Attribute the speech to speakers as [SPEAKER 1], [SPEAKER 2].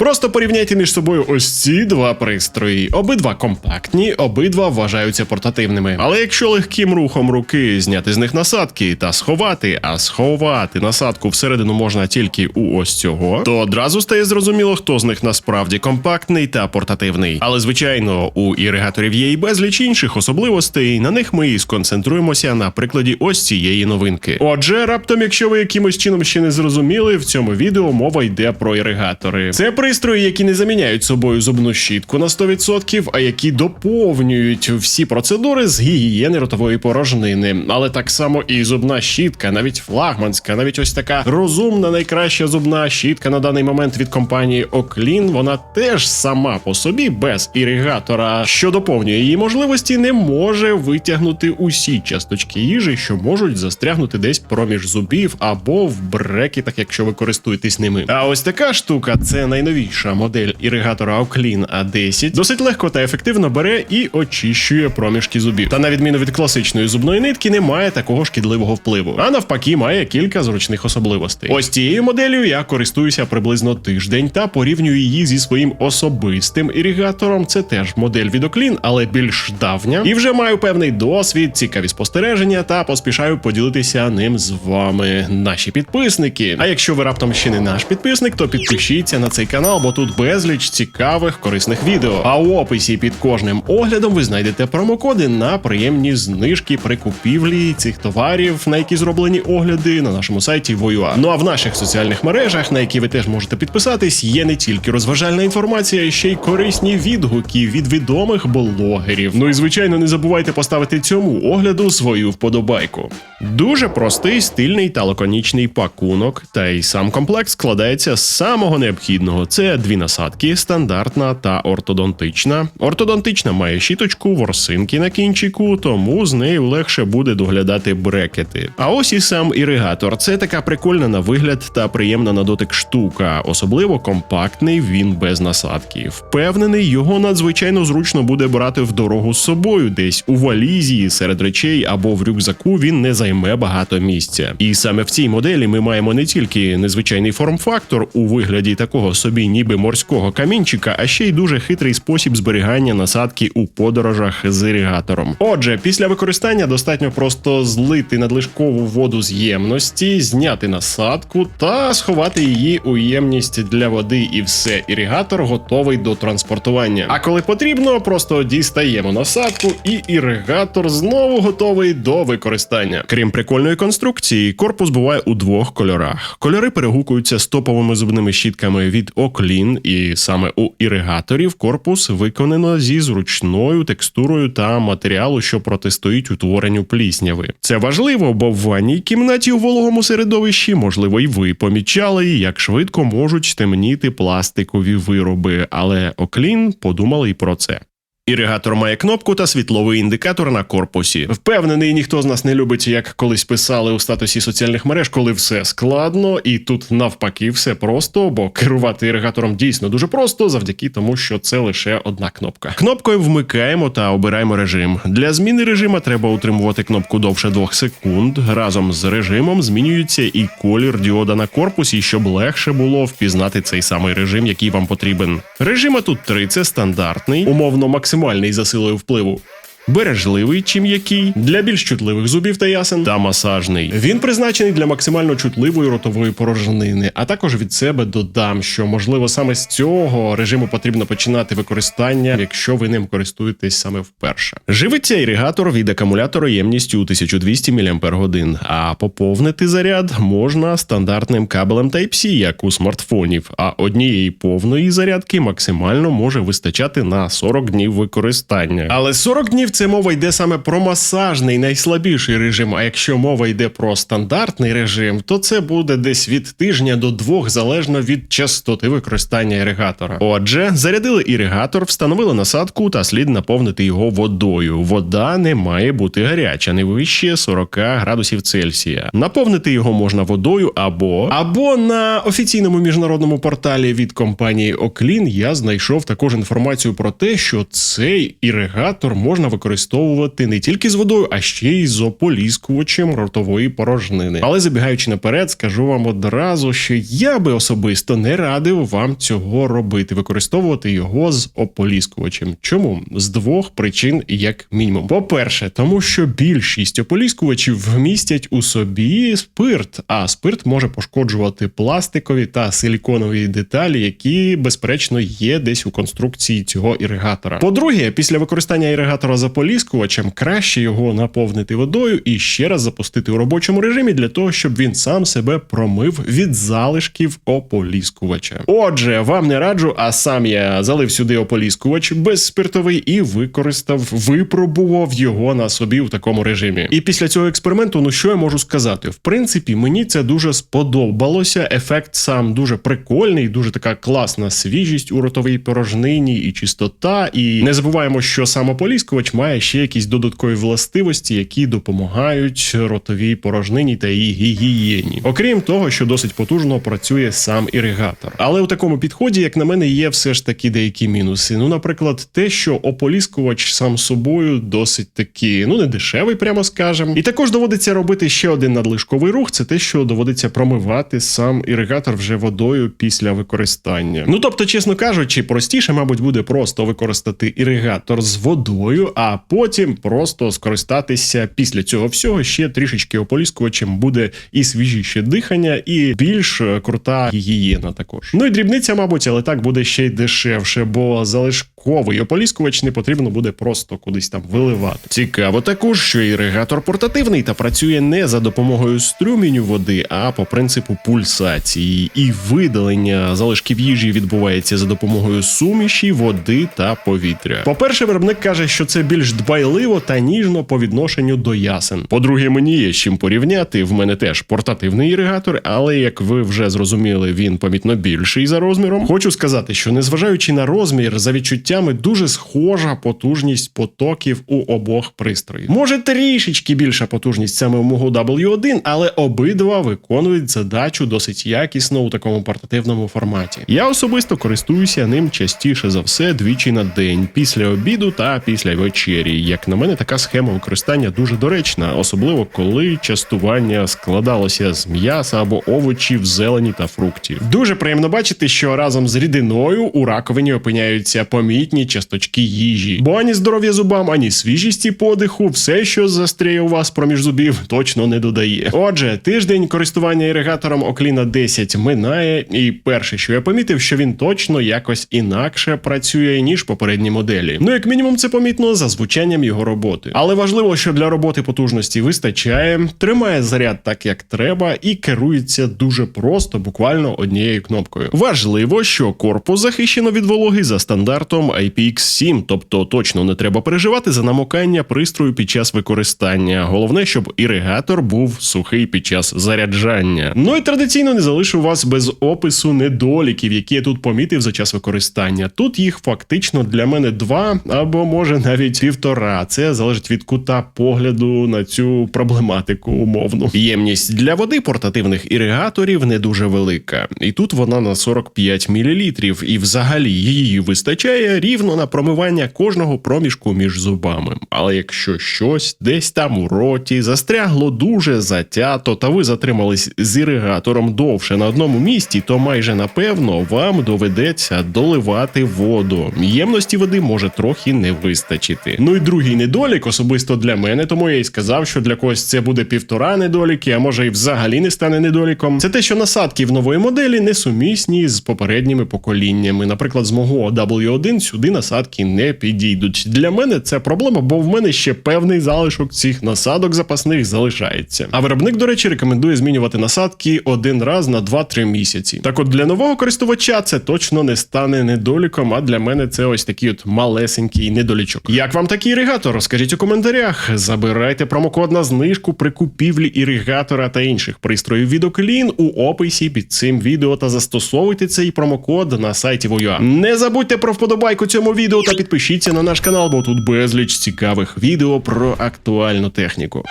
[SPEAKER 1] Просто порівняйте між собою ось ці два пристрої. Обидва компактні, обидва вважаються портативними. Але якщо легким рухом руки зняти з них насадки та сховати, а сховати насадку всередину можна тільки у ось цього, то одразу стає зрозуміло, хто з них насправді компактний та портативний. Але звичайно, у іригаторів є і безліч інших особливостей. На них ми і сконцентруємося на прикладі ось цієї новинки. Отже, раптом, якщо ви якимось чином ще не зрозуміли, в цьому відео мова йде про іригатори. Це пристрої, які не заміняють собою зубну щітку на 100%, а які доповнюють всі процедури з гігієни ротової порожнини. Але так само і зубна щітка, навіть флагманська, навіть ось така розумна, найкраща зубна щітка на даний момент від компанії Оклін. Вона теж сама по собі без іригатора, що доповнює її можливості, не може витягнути усі часточки їжі, що можуть застрягнути десь проміж зубів або в брекетах, якщо ви користуєтесь ними. А ось така штука це найновіша модель іригатора Оклін A10. Досить легко та ефективно бере і очищує проміжки зубів. Та на відміну від класичної зубної нитки, не має такого шкідливого впливу, а навпаки, має кілька зручних особливостей. Ось цією моделлю я користуюся приблизно тиждень та порівнюю її зі своїм особистим ірігатором. Це теж модель від Оклін, але більш давня. І вже маю певний досвід, цікаві спостереження та поспішаю поділитися ним з вами, наші підписники. А якщо ви раптом ще не наш підписник, то підпишіться на цей канал, бо тут безліч цікавих корисних відео. А у описі під кожним оглядом ви знайдете промокоди на приємні знижки при купівлі цих товарів, на які зроблені огляди на нашому сайті Voyua. Ну а в наших соціальних мережах, на які ви теж можете підписатись, є не тільки розважальна інформація, ще й корисні відгуки від відомих блогерів. Ну і звичайно, не забувайте поставити цьому огляду свою вподобайку. Дуже простий, стильний та лаконічний пакунок, та й сам комплект складається з самого необхідного: це дві насадки, стандартна та ортодонтична. Ортодонтична має щіточку, ворсинки на кінчику, тому з нею легше буде доглядати брекети. А ось і сам іригатор. Це така прикольна на вигляд та приємна на дотик штука, особливо компактний він без насадки. Впевнений, його надзвичайно зручно буде брати в дорогу з собою, десь у валізі, серед речей або в рюкзаку він не займе багато місця. І саме в цій моделі ми маємо не тільки незвичайний форм-фактор у вигляді такого собі, ніби морського камінчика, а ще й дуже хитрий спосіб зберігання насадки у подорожах з ірігатором. Отже, після використання достатньо просто злити надлишкову воду з ємності, зняти насадку та сховати її у ємність для води, і все. Іригатор готовий до транспортування. А коли потрібно, просто дістаємо насадку, і іригатор знову готовий до використання. Крім прикольної конструкції, корпус буває у двох кольорах. Кольори перегукуються з топовими зубними щітками від Оклін, і саме у іригаторів корпус виконано зі зручною текстурою та матеріалу, що протистоїть утворенню плісняви. Це важливо, бо в ванній кімнаті у вологому середовищі, можливо, і ви помічали, як швидко можуть темніти пластикові вироби, але Оклін подумали і про це. Іригатор має кнопку та світловий індикатор на корпусі. Впевнений, ніхто з нас не любить, як колись писали у статусі соціальних мереж, коли все складно, і тут навпаки все просто, бо керувати іригатором дійсно дуже просто, завдяки тому, що це лише одна кнопка. Кнопкою вмикаємо та обираємо режим. Для зміни режима треба утримувати кнопку довше 2 секунд. Разом з режимом змінюється і колір діода на корпусі, щоб легше було впізнати цей самий режим, який вам потрібен. Режима тут три це стандартний, умовно максимальний за силою впливу. Бережливий чи м'який для більш чутливих зубів та ясен та масажний. Він призначений для максимально чутливої ротової порожнини. А також від себе додам, що можливо саме з цього режиму потрібно починати використання, якщо ви ним користуєтесь саме вперше. Живиться іригатор від акумулятора ємністю 1200 мАч, а поповнити заряд можна стандартним кабелем Type-C, як у смартфонів. А однієї повної зарядки максимально може вистачати на 40 днів використання. Але 40 днів це мова йде саме про масажний найслабіший режим. А якщо мова йде про стандартний режим, то це буде десь від тижня до двох залежно від частоти використання іригатора. Отже, зарядили іригатор, встановили насадку та слід наповнити його водою. Вода не має бути гаряча, не вище 40 градусів Цельсія. Наповнити його можна водою або або на офіційному міжнародному порталі від компанії Оклін я знайшов також інформацію про те, що цей іригатор можна використовувати використовувати не тільки з водою, а ще й з ополіскувачем ротової порожнини. Але забігаючи наперед, скажу вам одразу, що я би особисто не радив вам цього робити, використовувати його з ополіскувачем. Чому? З двох причин, як мінімум. По-перше, тому що більшість ополіскувачів вмістять у собі спирт, а спирт може пошкоджувати пластикові та силіконові деталі, які безперечно є десь у конструкції цього іригатора. По-друге, після використання іригатора з ополіскувачем краще його наповнити водою і ще раз запустити у робочому режимі для того, щоб він сам себе промив від залишків ополіскувача. Отже, вам не раджу, а сам я залив сюди ополіскувач безспиртовий і використав, випробував його на собі в такому режимі. І після цього експерименту, ну що я можу сказати? В принципі, мені це дуже сподобалося. Ефект сам дуже прикольний, дуже така класна свіжість у ротовій порожнині і чистота. І не забуваємо, що сам ополіскувач має ще якісь додаткові властивості, які допомагають ротовій порожнині та її гігієні. Окрім того, що досить потужно працює сам іригатор. Але у такому підході, як на мене, є все ж таки деякі мінуси. Ну, наприклад, те, що ополіскувач сам собою досить таки, ну не дешевий, прямо скажем. І також доводиться робити ще один надлишковий рух. Це те, що доводиться промивати сам іригатор вже водою після використання. Ну тобто, чесно кажучи, простіше, мабуть, буде просто використати іригатор з водою, а потім просто скористатися після цього всього ще трішечки ополіскувачем буде і свіжіше дихання, і більш е, крута гігієна також. Ну і дрібниця, мабуть, але так буде ще й дешевше, бо залишковий ополіскувач не потрібно буде просто кудись там виливати. Цікаво також, що іригатор портативний та працює не за допомогою струміню води, а по принципу пульсації, і видалення залишків їжі відбувається за допомогою суміші, води та повітря. По-перше, виробник каже, що це більш дбайливо та ніжно по відношенню до ясен. По-друге, мені є з чим порівняти. В мене теж портативний іригатор, але як ви вже зрозуміли, він помітно більший за розміром. Хочу сказати, що незважаючи на розмір, за відчуттями дуже схожа потужність потоків у обох пристроїв. Може трішечки більша потужність саме у мого W1, але обидва виконують задачу досить якісно у такому портативному форматі. Я особисто користуюся ним частіше за все двічі на день, після обіду та після вечері. Як на мене, така схема використання дуже доречна, особливо коли частування складалося з м'яса або овочів, зелені та фруктів. Дуже приємно бачити, що разом з рідиною у раковині опиняються помітні часточки їжі, бо ані здоров'я зубам, ані свіжісті подиху, все, що застряє у вас проміж зубів, точно не додає. Отже, тиждень користування іригатором Окліна 10 минає, і перше, що я помітив, що він точно якось інакше працює ніж попередні моделі. Ну як мінімум, це помітно за звучанням його роботи. Але важливо, що для роботи потужності вистачає, тримає заряд так, як треба, і керується дуже просто, буквально однією кнопкою. Важливо, що корпус захищено від вологи за стандартом IPX7, тобто точно не треба переживати за намокання пристрою під час використання. Головне, щоб іригатор був сухий під час заряджання. Ну і традиційно не залишу вас без опису недоліків, які я тут помітив за час використання. Тут їх фактично для мене два або може навіть півтора. Це залежить від кута погляду на цю проблематику умовну. Ємність для води портативних іригаторів не дуже велика, і тут вона на 45 мл, і взагалі її вистачає рівно на промивання кожного проміжку між зубами. Але якщо щось десь там у роті застрягло дуже затято, та ви затримались з іригатором довше на одному місці, то майже напевно вам доведеться доливати воду. Ємності води може трохи не вистачити. Ну і другий недолік, особисто для мене, тому я й сказав, що для когось це буде півтора недоліки, а може і взагалі не стане недоліком. Це те, що насадки в нової моделі несумісні з попередніми поколіннями. Наприклад, з мого W1 сюди насадки не підійдуть. Для мене це проблема, бо в мене ще певний залишок цих насадок запасних залишається. А виробник, до речі, рекомендує змінювати насадки один раз на 2-3 місяці. Так от для нового користувача це точно не стане недоліком, а для мене це ось такий от малесенький недолічок. Як вам такий іригатор? Розкажіть у коментарях. Забирайте промокод на знижку при купівлі іригатора та інших пристроїв від Оклін у описі під цим відео та застосовуйте цей промокод на сайті Воюа. Не забудьте про вподобайку цьому відео та підпишіться на наш канал, бо тут безліч цікавих відео про актуальну техніку.